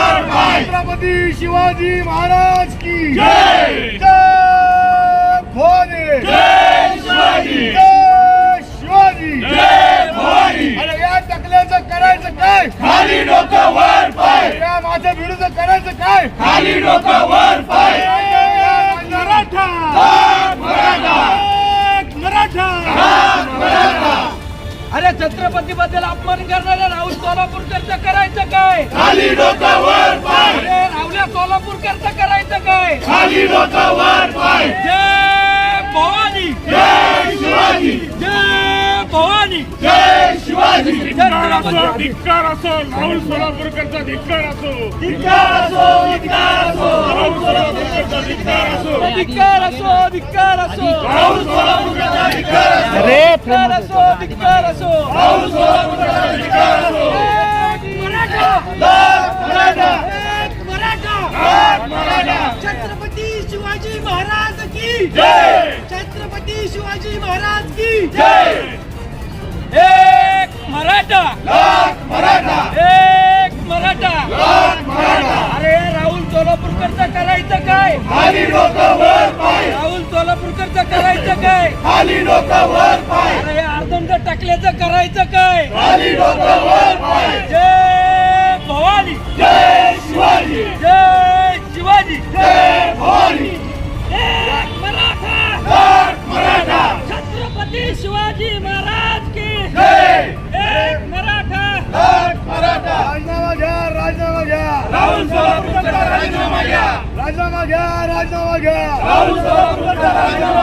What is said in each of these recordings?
छत्रपती शिवाजी महाराज की जय. जय भोले जय शिवाजी. जय शिवाजी. जय भवानी अरे या टकल्याचं करायचं काय? खाली डोकं वर पाय या माझ्या विरुद्ध करायचं काय? खाली डोकं वर काय खाली डोकं वर पाय. जय भवानी. जय शिवाजी. जय भवानी. जय शिवाजी. छत्रपती धिक्कार असो राहुल सोलापूरकरचा धिक्कार असो. धिक्कार असो धिक्कार असो. राहुल सोलापूरकरचा धिक्कार असो. धिक्कार असो धिक्कार असो. राहुल सोलापूरचा धिक्कार असो. धिक्कार असो धिक्कार असो राहुल सोलापूरचा धिक्कार असो. मराठा. मराठा एक मराठा हाक मराठा छत्रपती शिवाजी महाराज की जय! छत्रपती शिवाजी महाराज की जय! एक मराठा! लाख मराठा! एक मराठा! लाख मराठा! अरे राहुल सोलापूरकरचं करायचं काय? खाली डोकं वर पाय! राहुल सोलापूरकरचं करायचं काय? खाली डोकं वर पाय! अरे अर्धंड टाकल्याचं करायचं काय? खाली राजीनामा घ्या राजीनामा घ्या राजीनामा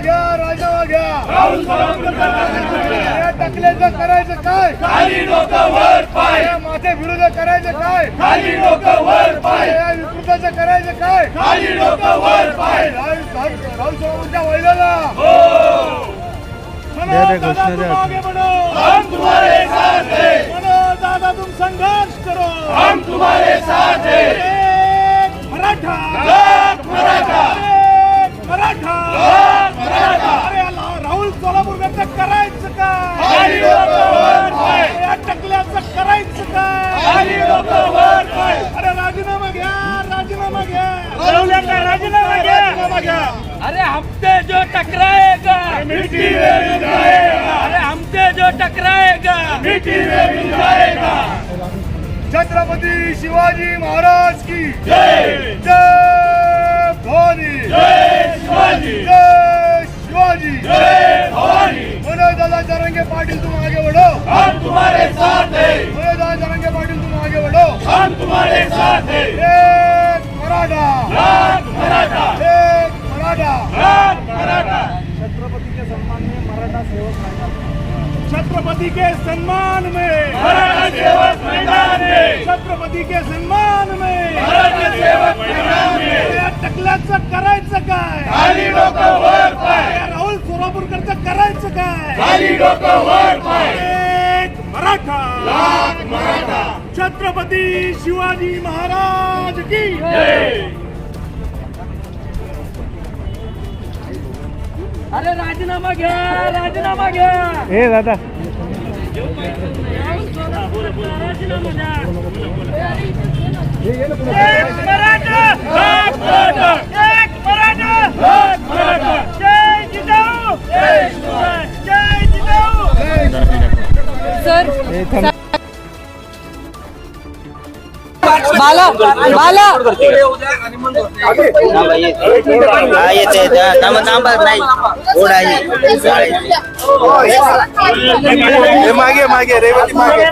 घ्या राजीनामा घ्या टकल्याचं करायचं काय? खाली वर पाय. माझ्या विरुद्ध करायचं काय? खाली वर पाय. या विकृताचं करायचं काय? खाली वर पाय. राहुल सोलापूरच्या वैलाला हो. मनोज दादा तुम आगे बढ़ो हम तुम्हारे साथ हैं. मनोज दादा तुम संघर्ष करो. हम तुम्हारे साथ हैं. मराठा! मराठा! मराठा! अरे राहुल सोलापूरकरचं करायचं काय? या टकल्याचं करायचं काय? अरे राजीनामा घ्या राजीनामा घ्या! राहुल्या राजीनामा घ्या. राजीनामा घ्या! अरे हमसे जो टकराएगा! मिट्टी में मिल जाएगा! अरे हमसे जो टकराएगा! मिट्टी में मिल जाएगा! छत्रपती शिवाजी महाराज की जय। जय भवानी। जय शिवाजी। जय शिवाजी। जय भवानी। मनोज दादा जरंगे पाटिल तुम आगे बढ़ो हम तुम्हारे साथ हैं। मनोज दादा जरंगे पाटिल तुम आगे बढ़ो हम तुम्हारे साथ हैं। एक मराठा। मराठा। एक मराठा छत्रपति के सम्मान में मराठा सेवक मैदान छत्रपति के सम्मान में। सेवक मैदान में। छत्रपति के सम्मान में। मराठा सेवक मैदान में। करायचं काय? खाली डोकं वर पाय। राहुल सोलापूरकरचं करायचं काय? खाली डोकं वर पाय। एक मराठा। लाख मराठा। छत्रपती शिवाजी महाराज की जय। अरे राजीनामा घ्या राजीनामा घ्या. हे दादा. राजीनामा बाला बाला. हा नाही मागे मागे रेवती मागे.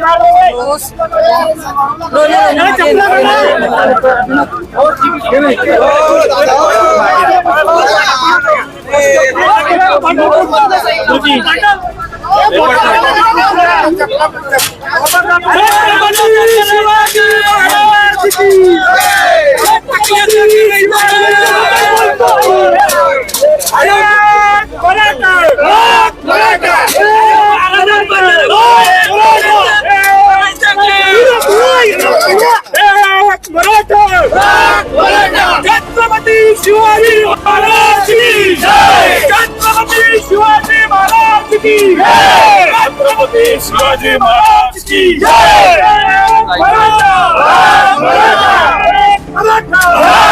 छत्रपती छत्रपती शिवाजी महाराज की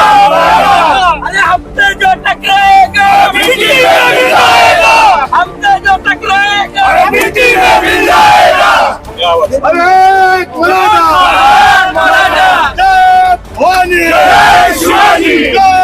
अरे हमसे जो टकराएगा हमसे जो टकराएगा मिट्टी में मिल जाएगा जय शिवाजी! जय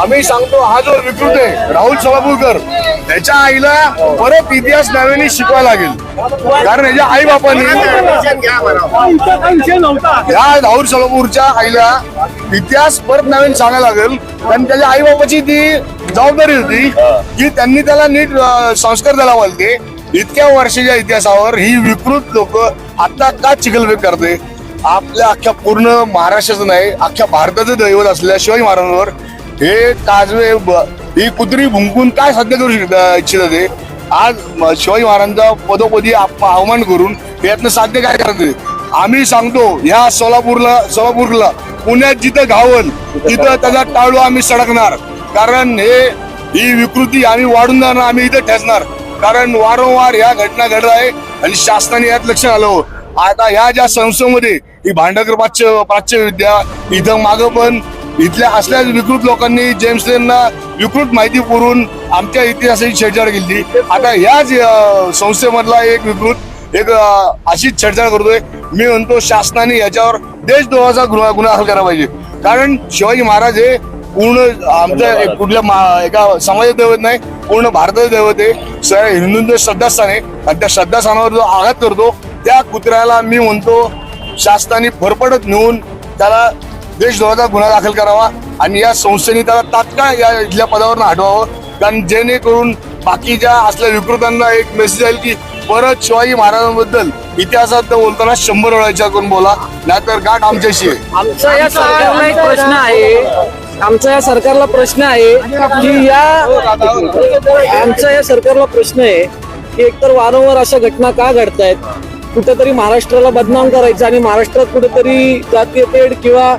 आम्ही सांगतो हा जो विकृत आहे राहुल सोलापूरकर त्याच्या आईला परत इतिहास नव्याने शिकवायला लागेल. कारण याच्या आई बापांनी या राहुल सोलापूरच्या आईला इतिहास परत नवीन सांगायला लागेल. कारण त्याच्या आई बापाची ती जबाबदारी होती की त्यांनी त्याला नीट संस्कार द्यायला पाहिजे इतक्या वर्षाच्या इतिहासावर ही विकृत लोक आता का चिखलबेक करते? आपल्या अख्ख्या पूर्ण महाराष्ट्राचं नाही अख्ख्या भारताचं दैवत असल्या शिवाजी महाराजांवर हे काजवे ही कुत्री भुंकून काय साध्य करू शकत इच्छित ते आज शिवाजी महाराजांचा पदोपदी आप- अवमान करून यातनं साध्य काय करते? आम्ही सांगतो ह्या सोलापूरला सोलापूरला पुण्यात जिथं घावन तिथं त्याचा टाळू आम्ही सडकणार. कारण हे ही विकृती आम्ही वाढून जाणार आम्ही इथं ठेचणार. कारण वारंवार ह्या घटना घडत आहे आणि शासनाने यात लक्ष आलं आता ह्या ज्या संस्थेमध्ये ही भांडकर प्राच्य प्राच्य विद्या इथं मागं पण इथल्या असल्याच विकृत लोकांनी जेम्स लेनना विकृत माहिती पुरवून आमच्या इतिहासाची छेडछाड केली. आता ह्याच अं, संस्थेमधला एक विकृत एक अशीच छेडछाड करतोय. मी म्हणतो शासनाने याच्यावर देशद्रोहाचा गुन्हा गुन्हा दाखल करायला पाहिजे. कारण शिवाजी महाराज हे पूर्ण आमच्या एक कुठल्या एका समाजात दैवत नाही पूर्ण भारताचं दैवत आहे. सगळ्या हिंदूंचं श्रद्धास्थान आहे. आणि त्या श्रद्धास्थानावर जो आघात करतो त्या कुत्र्याला मी म्हणतो शासनाने फरफडत नेऊन त्याला देशद्रोहाचा गुन्हा दाखल करावा आणि या संस्थेने त्याला तात्काळ या इथल्या पदावरून हटवावं. कारण जेणेकरून बाकीच्या असल्या विकृतांना एक मेसेज जाईल की परत शिवाजी महाराजांबद्दल इतिहासात बोलताना शंभर वेळा विचार करून बोला नाहीतर गाठ आमच्याशी आमचा या सरकारला एक प्रश्न आहे. आमचा या सरकारला प्रश्न आहे की या आमचा या सरकारला प्रश्न आहे की एकतर वारंवार अशा घटना का घडतायत? कुठेतरी महाराष्ट्राला बदनाम करायचं आणि महाराष्ट्रात कुठेतरी जातीय तेढ किंवा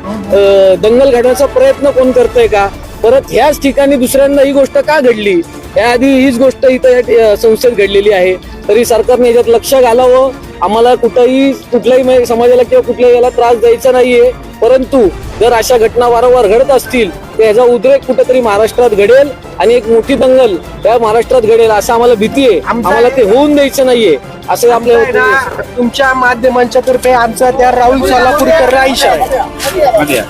दंगल घडण्याचा प्रयत्न कोण करतंय का? परत ह्याच ठिकाणी दुसऱ्यांदा ही गोष्ट का घडली? याआधी हीच गोष्ट इथं या संस्थेत घडलेली आहे. तरी सरकारने याच्यात लक्ष घालावं. आम्हाला कुठंही कुठल्याही समाजाला किंवा कुठल्याही याला त्रास द्यायचा नाहीये. परंतु जर अशा घटना वारंवार घडत असतील याचा उद्रेक कुठेतरी महाराष्ट्रात घडेल आणि एक मोठी दंगल त्या महाराष्ट्रात घडेल असं आम्हाला भीती आहे. आम्हाला ते होऊन द्यायचं नाहीये असं आपल्या आहे. तुमच्या माध्यमांच्या तर्फे आमचा त्या राहुल सोलापूरकरला इशारा आहे.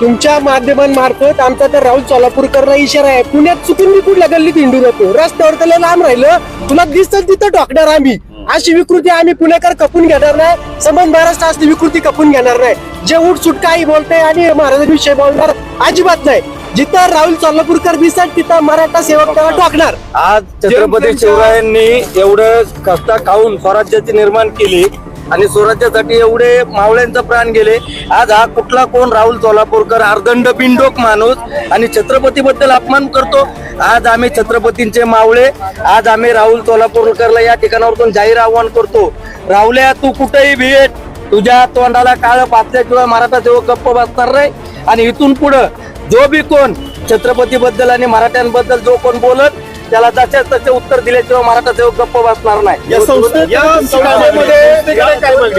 तुमच्या माध्यमांमार्फत आमचा त्या राहुल सोलापूरकरला इशारा आहे. पुण्यात चुकून मी कुठल्या गल्लीत हिंडू नको. रस्त्यावर त्याला लांब राहिलं. तुला दिसत तिथं टोकणार आम्ही. अशी विकृती आम्ही पुणेकर कपून घेणार नाही. समज महाराष्ट्र असली विकृती कपून घेणार नाही. जे उठ सुट काही बोलतंय आणि महाराजांविषयी बोलणार अजिबात नाही. जिथं राहुल सोलापूरकर दिसत तिथं मराठा सेवक त्याला टोकणार आज छत्रपती शिवरायांनी एवढं कष्ट खाऊन स्वराज्याची निर्माण केली? आणि स्वराज्यासाठी एवढे मावळ्यांचा प्राण गेले. आज हा कुठला कोण? राहुल सोलापूरकर अर्धंड बिंडोक माणूस. आणि छत्रपती बद्दल अपमान करतो. आज आम्ही छत्रपतींचे मावळे. आज आम्ही राहुल सोलापूरकरला या ठिकाणावरून जाहीर आव्हान करतो. राहुल्या तू कुठेही भेट. तुझ्या तोंडाला काळ पाचल्याशिवाय मराठा सेवक गप्प बसणार नाही. आणि इथून पुढं जो बी कोण छत्रपती बद्दल आणि मराठ्यांबद्दल जो कोण बोलत त्याला जसे तसे उत्तर दिल्याशिवाय मराठा सेवक गप्प बसणार नाही.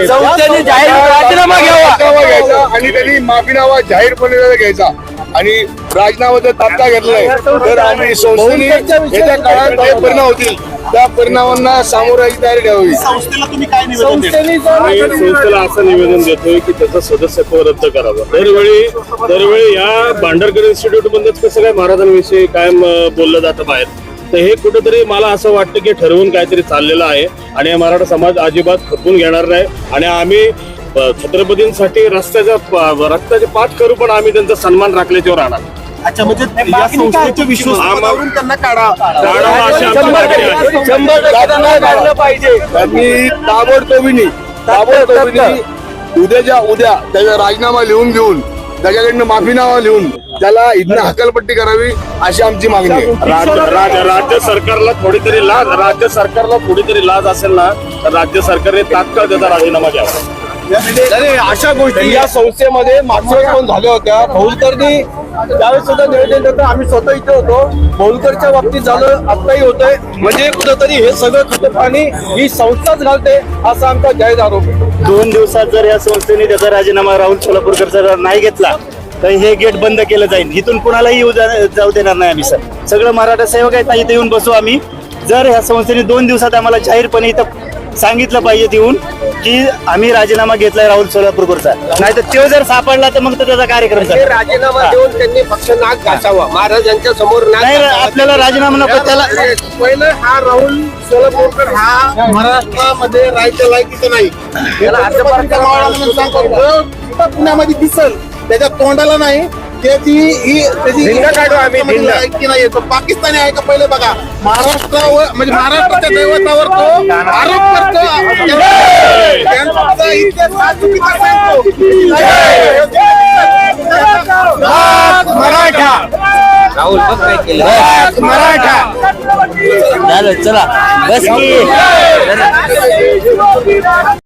संस्थेने जाहीर राजीनामा घ्यावा. राजीनामा घ्यायचा आणि त्यांनी माफीनामा जाहीरपणे त्याचा घ्यायचा. आणि राजीनामा जर तात्काळ घेतला नाही तर आम्ही संस्थेने येत्या काळात काही परिणाम होतील त्या परिणामांना सामोरं जायची तयारी ठेवावी. संस्थेने जर आम्ही संस्थेला असं निवेदन देतोय की त्याचं सदस्यत्व रद्द करावं. दरवेळी दरवेळी या भांडरकर इन्स्टिट्यूट मध्येच कसं काय महाराजांविषयी कायम अं, बोललं जातं बाहेर? तर हे कुठेतरी मला असं वाटतं की ठरवून काहीतरी चाललेलं आहे. आणि हा मराठा समाज अजिबात खपून घेणार नाही. आणि आम्ही छत्रपतींसाठी रस्त्याचा रक्ताचे पाठ करू पण आम्ही त्यांचा सन्मान राखल्याच्यावर राहणार. अच्छा म्हणजे या त्यांना काढा. काढलं पाहिजे. त्यांनी ताबडतोबीने ताबडतोबीने उद्याच्या उद्या त्याचा राजीनामा लिहून घेऊन त्याच्याकडनं माफीनामा लिहून त्याला इथनं हकलपट्टी करावी अशी आमची मागणी आहे. राज्य राज्य राज्य सरकारला थोडी तरी लाज राज्य सरकारला थोडी तरी लाज असेल ना तर राज्य सरकारने तात्काळ त्याचा राजीनामा द्यावा. अरे अशा गोष्टी या संस्थेमध्ये मागच्या वेळेस पण झाल्या होत्या. भोलकरनी त्यावेळेस सुद्धा निवेदन देतो आम्ही स्वतः इथे होतो. भोलकरच्या बाबतीत झालं आत्ताही होतंय. म्हणजे कुठंतरी हे सगळं खतं पाणी ही संस्थाच घालते असा आमचा जाहीर आरोप आहे. दोन दिवसात जर या संस्थेने त्याचा राजीनामा राहुल सोलापूरकरचा जर नाही घेतला तर हे गेट बंद केलं जाईल. इथून कुणालाही येऊ जा- जाऊ देणार नाही आम्ही सर. सगळं मराठा सेवक आहेत ना इथे येऊन बसू आम्ही. जर ह्या संस्थेने दोन दिवसात आम्हाला जाहीरपणे इथं सांगितलं पाहिजे येऊन की आम्ही राजीनामा घेतलाय राहुल सोलापूरकरचा. नाही तर तो जर सापडला तर मग तो त्याचा कार्यक्रम चालेल. राजीनामा देऊन त्यांनी पक्ष नाक घासावा. महाराजांच्या समोर नाही. आपल्याला राजीनामा नको त्याला पहिलं हा राहुल सोलापूरकर हा महाराष्ट्रामध्ये राहायच्या लायकीचा नाही. पुण्यामध्ये दिसल. त्याच्या तोंडाला नाही त्याची ही त्याची. लायकी नाही तो पाकिस्तानी आहे का पहिले बघा. महाराष्ट्रावर म्हणजे महाराष्ट्राच्या दैवतावर तो आरोप करतो. त्यांचा इतिहास चुकीचा सांगतो. मराठा. राहुल बघ काय केलं. मराठा. झालं चला. बस की.